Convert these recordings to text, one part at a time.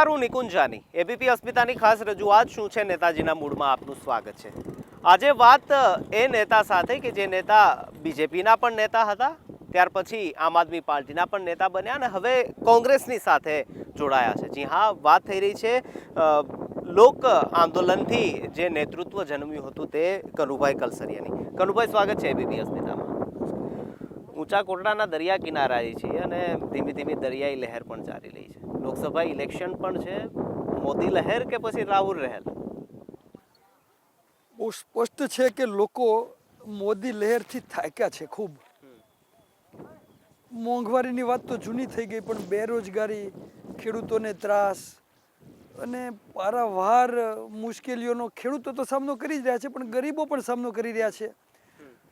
મારું નિકુંજાની. એબીપી અસ્મિતાની ખાસ રજૂઆત શું છે? નેતાજીના મૂડમાં આપનું સ્વાગત છે. આજે વાત એ નેતા સાથે કે જે નેતા બીજેપીના પણ નેતા હતા, ત્યાર પછી આમ આદમી પાર્ટીના પણ નેતા બન્યા અને હવે કોંગ્રેસની સાથે જોડાયા છે. જી હા, વાત થઈ રહી છે લોક આંદોલનથી જે નેતૃત્વ જન્મ્યું હતું તે કનુભાઈ કલસરિયાની. કનુભાઈ, સ્વાગત છે એબીપી અસ્મિતામાં. ઊંચા કોટડાના દરિયા કિનારાએ છીએ અને ધીમી ધીમી દરિયાઈ લહેર પણ ચાલી રહી છે. લોકસભા ઇલેક્શન પણ છે. મોદી લહેર કે પછી રાહુલ રહેલ? બહુ સ્પષ્ટ છે કે લોકો મોદી લહેરથી થાક્યા છે ખૂબ. મોંઘવારીની વાત તો જૂની થઈ ગઈ પણ બેરોજગારી ખેડૂતોને ત્રાસ અને પારાવાર મુશ્કેલીઓનો ખેડૂતો તો સામનો કરી જ રહ્યા છે પણ ગરીબો પણ સામનો કરી રહ્યા છે.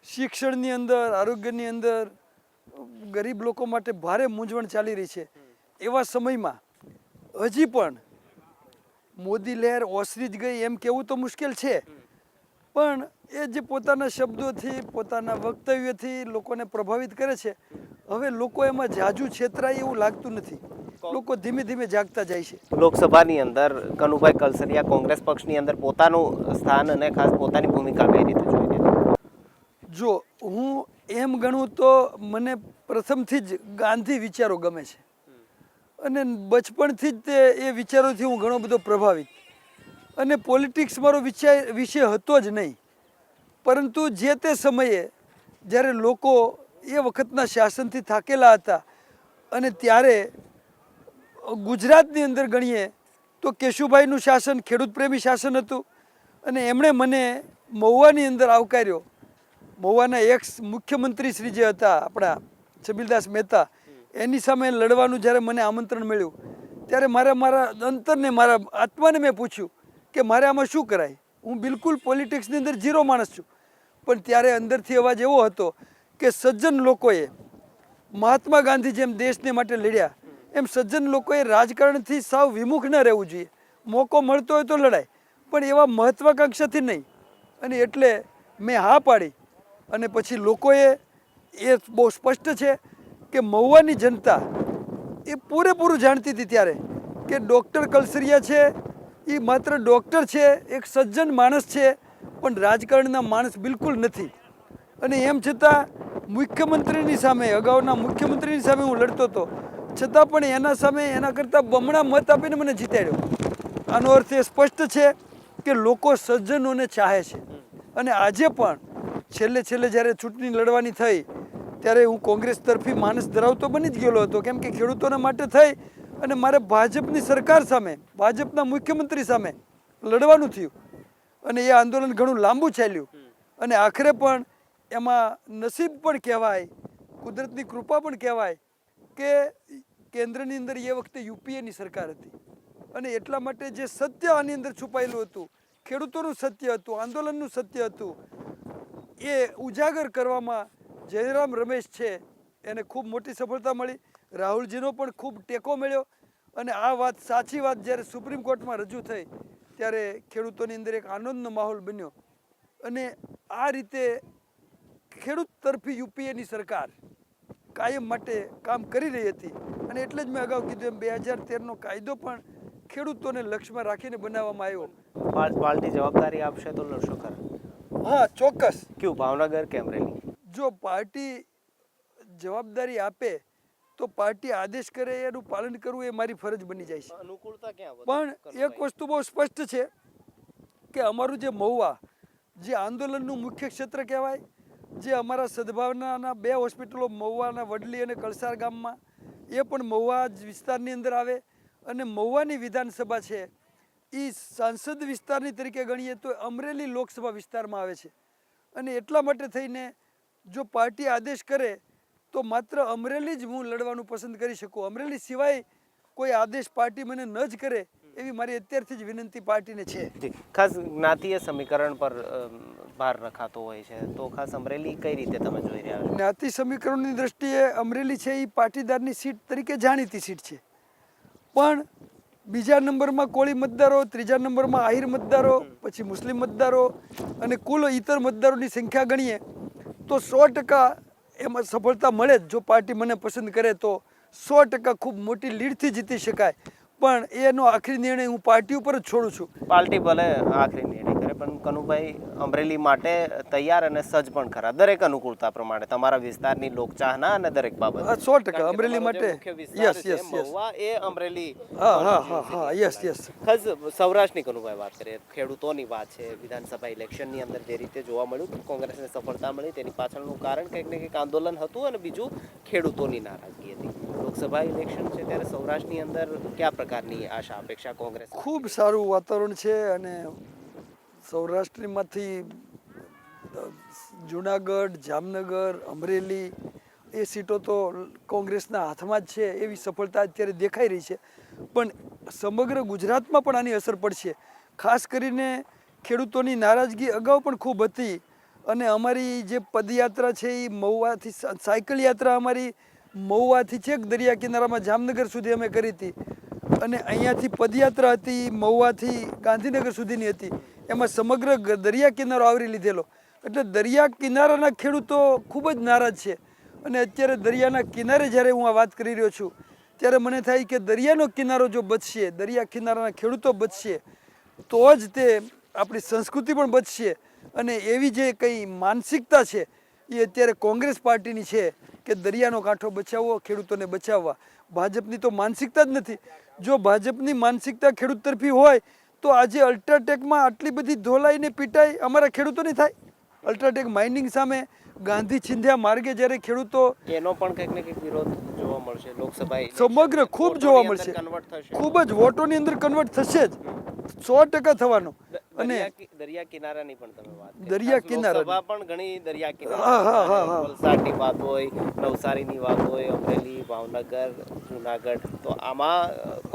શિક્ષણની અંદર, આરોગ્યની અંદર, ગરીબ લોકો માટે ભારે મૂંઝવણ ચાલી રહી છે. એવા સમયમાં હજી પણ મોદી લહેર ઓસરી જ ગઈ એમ કહેવું તો મુશ્કેલ છે. પણ એ જે પોતાના શબ્દોથી, પોતાના વક્તવ્યથી લોકોને પ્રભાવિત કરે છે, હવે લોકો એમાં જાજુ છેતરાય એવું લાગતું નથી. લોકો ધીમે ધીમે જાગતા જાય છે. લોકસભાની અંદર કનુભાઈ કલસરિયા કોંગ્રેસ પક્ષની અંદર પોતાનું સ્થાન અને ખાસ પોતાની ભૂમિકા કઈ રીતે જો હું એમ ગણું તો મને પ્રથમથી જ ગાંધી વિચારો ગમે છે. અને બચપણથી જ તે એ વિચારોથી હું ઘણો બધો પ્રભાવિત. અને પોલિટિક્સ મારો વિચાર વિષય હતો જ નહીં. પરંતુ જે તે સમયે જ્યારે લોકો એ વખતના શાસનથી થાકેલા હતા અને ત્યારે ગુજરાતની અંદર ગણીએ તો કેશુભાઈનું શાસન ખેડૂત પ્રેમી શાસન હતું અને એમણે મને મહુવાની અંદર આવકાર્યો. મહુવાના એક્સ મુખ્યમંત્રી શ્રી જે હતા, આપણા છબીલદાસ મહેતા, એની સામે લડવાનું જ્યારે મને આમંત્રણ મળ્યું, ત્યારે મારે, મારા અંતરને, મારા આત્માને મેં પૂછ્યું કે મારે આમાં શું કરાય? હું બિલકુલ પોલિટિક્સની અંદર ઝીરો માણસ છું. પણ ત્યારે અંદરથી અવાજ એવો હતો કે સજ્જન લોકોએ મહાત્મા ગાંધી જેમ દેશને માટે લડ્યા, એમ સજ્જન લોકોએ રાજકારણથી સાવ વિમુખ ન રહેવું જોઈએ. મોકો મળતો હોય તો લડાય, પણ એવા મહત્વાકાંક્ષાથી નહીં. અને એટલે મેં હા પાડી અને પછી લોકોએ એ બહુ સ્પષ્ટ છે કે મહુવાની જનતા એ પૂરેપૂરું જાણતી હતી ત્યારે કે ડૉક્ટર કલસરિયા છે એ માત્ર ડૉક્ટર છે, એક સજ્જન માણસ છે, પણ રાજકારણના માણસ બિલકુલ નથી. અને એમ છતાં મુખ્યમંત્રીની સામે, અગાઉના મુખ્યમંત્રીની સામે હું લડતો હતો, છતાં પણ એના સામે, એના કરતાં બમણા મત આપીને મને જીતાડ્યો. આનો અર્થ એ સ્પષ્ટ છે કે લોકો સજ્જનોને ચાહે છે. અને આજે પણ છેલ્લે છેલ્લે જ્યારે ચૂંટણી લડવાની થઈ, ત્યારે હું કોંગ્રેસ તરફી માણસ ધરાવતો બની જ ગયેલો હતો. કેમ કે ખેડૂતોના માટે થઈ અને મારે ભાજપની સરકાર સામે, ભાજપના મુખ્યમંત્રી સામે લડવાનું થયું. અને એ આંદોલન ઘણું લાંબુ ચાલ્યું. અને આખરે પણ એમાં નસીબ પણ કહેવાય, કુદરતની કૃપા પણ કહેવાય કે કેન્દ્રની અંદર એ વખતે યુપીએની સરકાર હતી. અને એટલા માટે જે સત્ય આની અંદર છુપાયેલું હતું, ખેડૂતોનું સત્ય હતું, આંદોલનનું સત્ય હતું એ ઉજાગર કરવામાં જયરામ રમેશ છે. એને ખૂબ મોટી સફળતા મળી. રાહુલજીનો પણ ખૂબ ટેકો મળ્યો અને આ વાત સાચી વાત જ્યારે સુપ્રીમ કોર્ટમાં રજૂ થઈ ત્યારે ખેડૂતોની અંદર એક આનંદનો માહોલ બન્યો. અને આ રીતે ખેડૂત તરફી યુપીએની સરકાર કાયમ માટે કામ કરી રહી હતી. અને એટલે જ મેં અગાઉ કીધું એમ બે હજાર તેરનો કાયદો પણ ખેડૂતોને લક્ષ્યમાં રાખીને બનાવવામાં આવ્યો. પાલટી પાર્ટી જવાબદારી આપશે તો લડશો ખરા? હા ચોક્કસ. ક્યું ભાવનગર કે અમરેલી જો પાર્ટી જવાબદારી આપે તો પાર્ટી આદેશ કરે એનું પાલન કરવું એ મારી ફરજ બની જાય છે. અનુકૂળતા ક્યાં પણ એક વસ્તુ બહુ સ્પષ્ટ છે કે અમારું જે મહુવા જે આંદોલનનું મુખ્ય ક્ષેત્ર કહેવાય જે અમારા સદભાવનાના બે હોસ્પિટલો મહુવાના વડલી અને કળસાર ગામમાં એ પણ મહુવા જ વિસ્તારની અંદર આવે અને મહુવાની વિધાનસભા છે એ સાંસદ વિસ્તારની તરીકે ગણીએ તો અમરેલી લોકસભા વિસ્તારમાં આવે છે. અને એટલા માટે થઈને જો પાર્ટી આદેશ કરે તો માત્ર અમરેલી જ હું લડવાનું પસંદ કરી શકું. અમરેલી સિવાય કોઈ આદેશ પાર્ટી મને ન જ કરે એવી મારી અત્યારથી જ વિનંતી પાર્ટીને છે. ખાસ જ્ઞાતીય સમીકરણ પર ભાર રખાતો હોય છે. તો ખાસ અમરેલી કઈ રીતે તમે જોઈ રહ્યા છો? જ્ઞાતિ સમીકરણની દ્રષ્ટિએ અમરેલી છે એ પાટીદારની સીટ તરીકે જાણીતી સીટ છે. પણ બીજા નંબરમાં કોળી મતદારો, ત્રીજા નંબરમાં આહિર મતદારો, પછી મુસ્લિમ મતદારો અને કુલ ઇતર મતદારોની સંખ્યા ગણીએ તો સો ટકા એમાં સફળતા મળે જ. જો પાર્ટી મને પસંદ કરે તો સો ટકા ખૂબ મોટી લીડથી જીતી શકાય. પણ એનો આખરી નિર્ણય હું પાર્ટી ઉપર જ છોડું છું. પાર્ટી ભલે આખરી નિર્ણય પણ કનુભાઈ અમરેલી માટે તૈયાર અને સજ્જ પણ ખરા દરેક અનુકૂળતા પ્રમાણે તમારા વિસ્તારની લોકચાહના અને દરેક બાબત સો ટકા. અમરેલી માટે. Yes yes. મહુવા એ અમરેલી હા હા હા હા યસ યસ ખાસ સૌરાષ્ટ્રની કનુભાઈ વાત કરીએ ખેડૂતોની વાત છે વિધાનસભા ઇલેક્શનની અંદર જે રીતે જોવા મળ્યું કે કોંગ્રેસને સફળતા મળી તેની પાછળનું કારણ કંઈક ને કંઈક આંદોલન હતું અને બીજું ખેડૂતોની નારાજગી હતી લોકસભા ઇલેક્શન છે ત્યારે સૌરાષ્ટ્રની અંદર કયા પ્રકારની આશા અપેક્ષા કોંગ્રેસ ખૂબ સારું વાતાવરણ છે અને સૌરાષ્ટ્રમાંથી જુનાગઢ, જામનગર, અમરેલી, એ સીટો તો કોંગ્રેસના હાથમાં જ છે, એવી સફળતા અત્યારે દેખાઈ રહી છે. પણ સમગ્ર ગુજરાતમાં પણ આની અસર પડશે. ખાસ કરીને ખેડૂતોની નારાજગી અગાઉ પણ ખૂબ હતી અને અમારી જે પદયાત્રા છે એ મહુવાથી સાયકલ યાત્રા અમારી મહુવાથી છેક દરિયા કિનારામાં જામનગર સુધી અમે કરી હતી. અને અહીંયાથી પદયાત્રા હતી, મહુવાથી ગાંધીનગર સુધીની હતી. એમાં સમગ્ર દરિયા કિનારો આવરી લીધેલો. એટલે દરિયા કિનારાના ખેડૂતો ખૂબ જ નારાજ છે. અને અત્યારે દરિયાના કિનારે જ્યારે હું આ વાત કરી રહ્યો છું, ત્યારે મને થાય કે દરિયાનો કિનારો જો બચશે, દરિયા કિનારાના ખેડૂતો બચશે, તો જ તે આપણી સંસ્કૃતિ પણ બચશે. અને એવી જે કંઈ માનસિકતા છે, એ અત્યારે કોંગ્રેસ પાર્ટીની છે કે દરિયાનો કાંઠો બચાવવો ખેડૂતોને બચાવવા. ભાજપની તો માનસિકતા જ નથી. જો ભાજપની માનસિકતા ખેડૂત તરફી હોય તો આજે અલ્ટ્રાટેકમાં આટલી બધી ધોલાઈને પીટાઈ અમારા ખેડૂતોની થાય. અલ્ટ્રાટેક માઇનિંગ સામે ગાંધી છિંધ્યા માર્ગે જ્યારે ખેડૂતો એનો પણ કંઈક ને કંઈક વિરોધ. મળશે લોકસભા સમગ્ર ખૂબ જોવા મળશે. ખૂબ જ વોટોની અંદર કન્વર્ટ થશે જ. સો ટકા થવાનો. અને દરિયા કિનારાની પણ તમે વાત દરિયા કિનારા પણ ઘણી દરિયા કિનારા. વલસાડની વાત હોય નવસારીની વાત હોય અમરેલી ભાવનગર જુનાગઢ. તો આમાં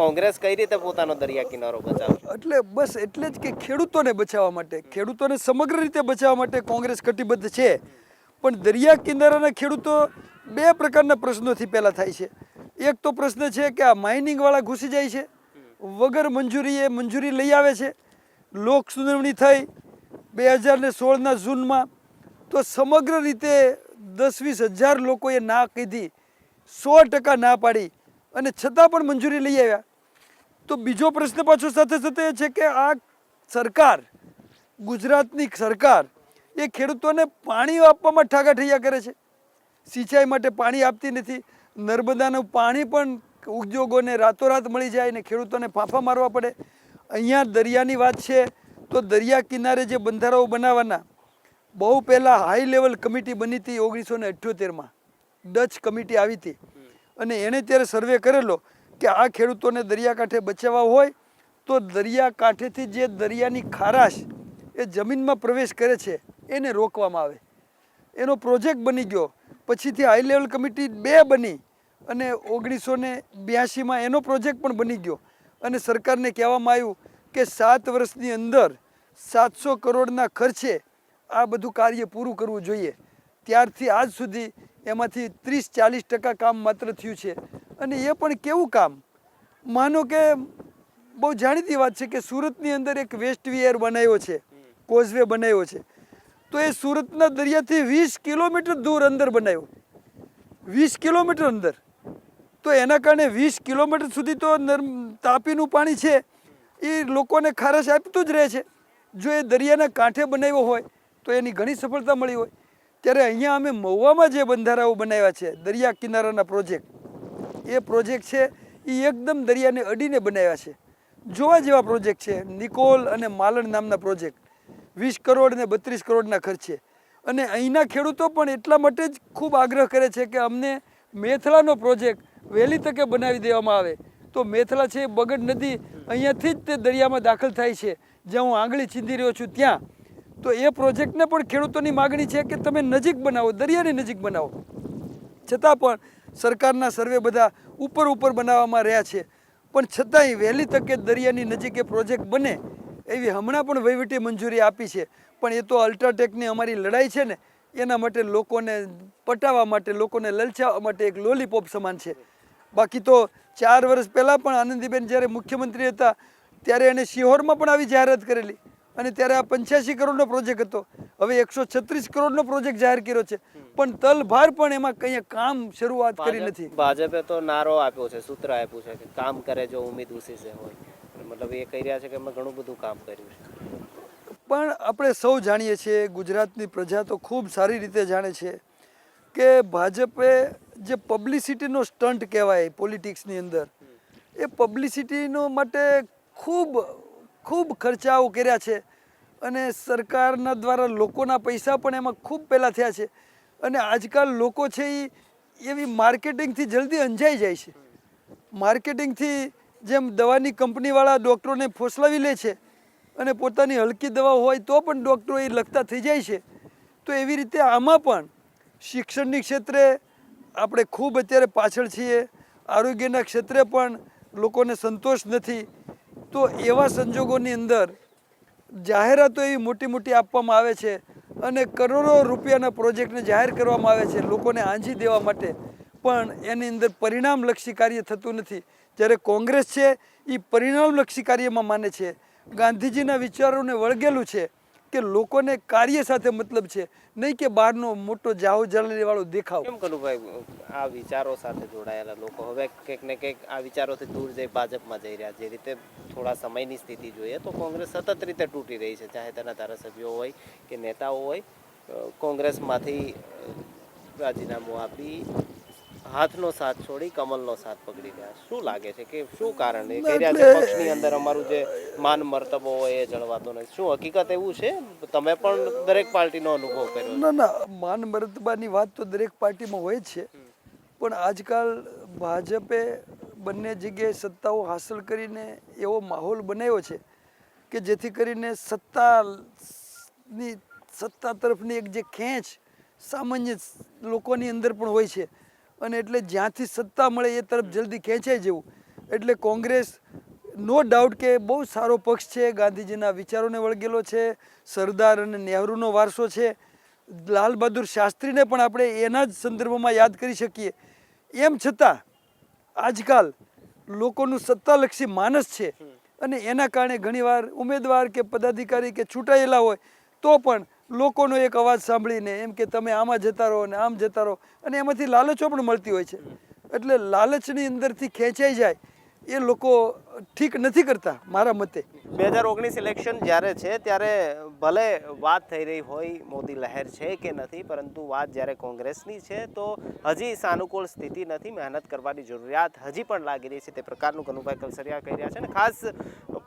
કોંગ્રેસ કઈ રીતે પોતાનો દરિયા કિનારો બચાવશે? એટલે બસ એટલે જ કે ખેડૂતોને બચાવવા માટે. ખેડૂતોને સમગ્ર રીતે બચાવવા માટે કોંગ્રેસ કટિબદ્ધ છે. પણ દરિયા કિનારાના ખેડૂતો બે પ્રકારના પ્રશ્નોથી પહેલાં થાય છે. એક તો પ્રશ્ન છે કે આ માઇનિંગવાળા ઘૂસી જાય છે. વગર મંજૂરીએ મંજૂરી લઈ આવે છે. લોક સુનાવણી થઈ બે હજાર ને સોળના જૂનમાં તો સમગ્ર રીતે દસ વીસ હજાર લોકોએ ના કીધી. સો ટકા ના પાડી અને છતાં પણ મંજૂરી લઈ આવ્યા. તો બીજો પ્રશ્ન પાછો સાથે સાથે એ છે કે આ સરકાર, ગુજરાતની સરકાર એ ખેડૂતોને પાણી આપવામાં ઠાગાઠૈયા કરે છે. સિંચાઈ માટે પાણી આપતી નથી. નર્મદાનું પાણી પણ ઉદ્યોગોને રાતોરાત મળી જાય ને ખેડૂતોને ફાંફા મારવા પડે. અહીંયા દરિયાની વાત છે, તો દરિયા કિનારે જે બંધારાઓ બનાવવાના, બહુ પહેલાં હાઈ લેવલ કમિટી બની હતી ઓગણીસો ને અઠ્યોતેરમાં. ડચ કમિટી આવી હતી. અને એણે ત્યારે સર્વે કરેલો કે આ ખેડૂતોને દરિયાકાંઠે બચાવવા હોય, તો દરિયાકાંઠેથી જે દરિયાની ખારાશ એ જમીનમાં પ્રવેશ કરે છે, એને રોકવામાં આવે. એનો પ્રોજેક્ટ બની ગયો. પછીથી હાઈ લેવલ કમિટી બે બની અને ઓગણીસો ને બ્યાસીમાં એનો પ્રોજેક્ટ પણ બની ગયો. અને સરકારને કહેવામાં આવ્યું કે સાત વર્ષની અંદર સાતસો કરોડના ખર્ચે આ બધું કાર્ય પૂરું કરવું જોઈએ. ત્યારથી આજ સુધી એમાંથી ત્રીસ ચાલીસ ટકા કામ માત્ર થયું છે. અને એ પણ કેવું કામ? માનો કે બહુ જાણીતી વાત છે કે સુરતની અંદર એક વેસ્ટ વિયર બનાવ્યો છે કોઝવે બનાવ્યો છે. તો એ સુરતના દરિયાથી વીસ કિલોમીટર દૂર અંદર બનાવ્યો. વીસ કિલોમીટર અંદર. તો એના કારણે વીસ કિલોમીટર સુધી તો તાપીનું પાણી છે. એ લોકોને ખારશ આપતું જ રહે છે. જો એ દરિયાના કાંઠે બનાવ્યો હોય, તો એની ઘણી સફળતા મળી હોય. ત્યારે અહીંયા અમે મહુવામાં જે બંધારાઓ બનાવ્યા છે, દરિયા કિનારાના પ્રોજેક્ટ, એ પ્રોજેક્ટ છે, એ એકદમ દરિયાને અડીને બનાવ્યા છે. જોવા જેવા પ્રોજેક્ટ છે, નિકોલ અને માલણ નામના પ્રોજેક્ટ. વીસ કરોડ ને બત્રીસ કરોડના ખર્ચે. અને અહીંના ખેડૂતો પણ એટલા માટે જ ખૂબ આગ્રહ કરે છે કે અમને મેથલાનો પ્રોજેક્ટ વહેલી તકે બનાવી દેવામાં આવે. તો મેથલા છે બગડ નદી અહીંયાથી જ તે દરિયામાં દાખલ થાય છે. જ્યાં હું આંગળી ચીંધી રહ્યો છું ત્યાં. તો એ પ્રોજેક્ટને પણ ખેડૂતોની માગણી છે કે તમે નજીક બનાવો, દરિયાની નજીક બનાવો. છતાં પણ સરકારના સર્વે બધા ઉપર ઉપર બનાવવામાં રહ્યા છે. પણ છતાંય વહેલી તકે દરિયાની નજીક એ પ્રોજેક્ટ બને એવી હમણાં પણ વહીવટી મંજૂરી આપી છે. પણ એ તો અલ્ટ્રાટેકની અમારી લડાઈ છે ને એના માટે લોકોને પટાવવા માટે લોકોને લલચાવવા માટે એક લોલીપોપ સમાન છે. બાકી તો ચાર વર્ષ પહેલાં પણ આનંદીબેન જ્યારે મુખ્યમંત્રી હતા ત્યારે એને શિહોરમાં પણ આવી જાહેરાત કરેલી અને ત્યારે આ પંચ્યાસી કરોડનો પ્રોજેક્ટ હતો. હવે એકસો છત્રીસ કરોડનો પ્રોજેક્ટ જાહેર કર્યો છે. પણ તલભાર પણ એમાં કંઈ કામ શરૂઆત કરી નથી. ભાજપે તો નારો આપ્યો છે સૂત્ર આપ્યું છે કે કામ કરે જો ઉમેદ ઉસી છે હોય. મતલબ એ કહી રહ્યા છે કે અમે ઘણું બધું કામ કર્યું છે. પણ આપણે સૌ જાણીએ છીએ, ગુજરાતની પ્રજા તો ખૂબ સારી રીતે જાણે છે કે ભાજપે જે પબ્લિસિટીનો સ્ટન્ટ કહેવાય પોલિટિક્સની અંદર, એ પબ્લિસિટીનો માટે ખૂબ ખૂબ ખર્ચાઓ કર્યા છે અને સરકારના દ્વારા લોકોના પૈસા પણ એમાં ખૂબ પહેલાં થયા છે અને આજકાલ લોકો છે એ એવી માર્કેટિંગથી જલ્દી અંજાઈ જાય છે. માર્કેટિંગથી જેમ દવાની કંપનીવાળા ડૉક્ટરોને ફોસલાવી લે છે અને પોતાની હલકી દવા હોય તો પણ ડૉક્ટરો એ લખતા થઈ જાય છે, તો એવી રીતે આમાં પણ શિક્ષણની ક્ષેત્રે આપણે ખૂબ અત્યારે પાછળ છીએ, આરોગ્યના ક્ષેત્રે પણ લોકોને સંતોષ નથી. તો એવા સંજોગોની અંદર જાહેરાતો એવી મોટી મોટી આપવામાં આવે છે અને કરોડો રૂપિયાના પ્રોજેક્ટને જાહેર કરવામાં આવે છે, લોકોને આંજી દેવા માટે. પણ એની અંદર પરિણામલક્ષી કાર્ય થતું નથી. જ્યારે કોંગ્રેસ છે એ પરિણામલક્ષી કાર્યમાં માને છે. ગાંધીજીના વિચારોને વળગેલું છે કે લોકોને કાર્ય સાથે મતલબ છે, નહીં કે બહારનો મોટો જાહો વાળો દેખાવ. કેમ કનુભાઈ, આ વિચારો સાથે જોડાયેલા લોકો? હવે કંઈક ને કંઈક આ વિચારોથી દૂર જઈ ભાજપમાં જઈ રહ્યા જે રીતે થોડા સમયની સ્થિતિ જોઈએ તો કોંગ્રેસ સતત રીતે તૂટી રહી છે. ચાહે તેના ધારાસભ્યો હોય કે નેતાઓ હોય કોંગ્રેસમાંથી રાજીનામું આપી હાથનો સાથ છોડી કમલનો સાથ પકડી રહ્યા. શું લાગે છે કે શું કારણ એ? કહી રહ્યા છે પક્ષની અંદર અમારું જે માન મર્તબો હોય એ જળવાતો નથી. શું હકીકત એવું છે? તમે પણ દરેક પાર્ટીનો અનુભવ કર્યો ના ના માન મર્તબાની વાત તો દરેક પાર્ટીમાં હોય છે. પણ આજકાલ ભાજપે બંને જગ્યાએ સત્તાઓ હાંસલ કરીને એવો માહોલ બનાવ્યો છે કે જેથી કરીને સત્તાની સત્તા તરફની એક જે ખેંચ સામાન્ય લોકોની અંદર પણ હોય છે. અને એટલે જ્યાંથી સત્તા મળે એ તરફ જલ્દી ખેંચાઈ જવું. એટલે કોંગ્રેસ નો ડાઉટ કે બહુ સારો પક્ષ છે ગાંધીજીના વિચારોને વળગેલો છે સરદાર અને નહેરુનો વારસો છે. લાલ બહાદુર શાસ્ત્રીને પણ આપણે એના જ સંદર્ભમાં યાદ કરી શકીએ. એમ છતાં આજકાલ લોકોનું સત્તાલક્ષી માનસ છે અને એના કારણે ઘણીવાર ઉમેદવાર કે પદાધિકારી કે છૂટાયેલા હોય તો પણ લોકોનો એક અવાજ સાંભળીને એમ કે તમે આમાં જતા રહો ને આમ જતા રહો. અને એમાંથી લાલચો પણ મળતી હોય છે. એટલે લાલચની અંદરથી ખેંચાઈ જાય એ લોકો ઠીક નથી કરતા મારા મતે. બે હજાર ઓગણીસ ઇલેક્શન જ્યારે છે, ત્યારે ભલે વાત થઈ રહી હોય મોદી લહેર છે કે નથી, પરંતુ વાત જ્યારે કોંગ્રેસની છે, તો હજી સાનુકૂળ સ્થિતિ નથી, મહેનત કરવાની જરૂરિયાત હજી પણ લાગી રહી છે. તે પ્રકારનું કનુભાઈ કલસરિયા કહી રહ્યા છે. અને ખાસ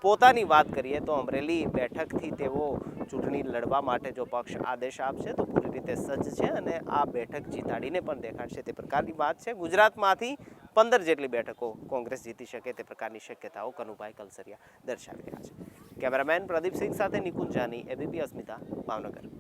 પોતાની વાત કરીએ તો અમરેલી બેઠકથી તેઓ ચૂંટણી લડવા માટે જો પક્ષ આદેશ આપશે તો પૂરી રીતે સજ્જ છે અને આ બેઠક જીતાડીને પણ દેખાડશે. તે પ્રકારની વાત છે. ગુજરાતમાંથી પંદર જેટલી બેઠકો કોંગ્રેસ જીતી શકે તે પ્રકારની શક્યતાઓ કનુભાઈ કલસરિયા દર્શાવી રહ્યા છે. કેમેરામેન પ્રદીપસિંહ સાથે નિકુંજ જાની, એબીપી અસ્મિતા, ભાવનગર.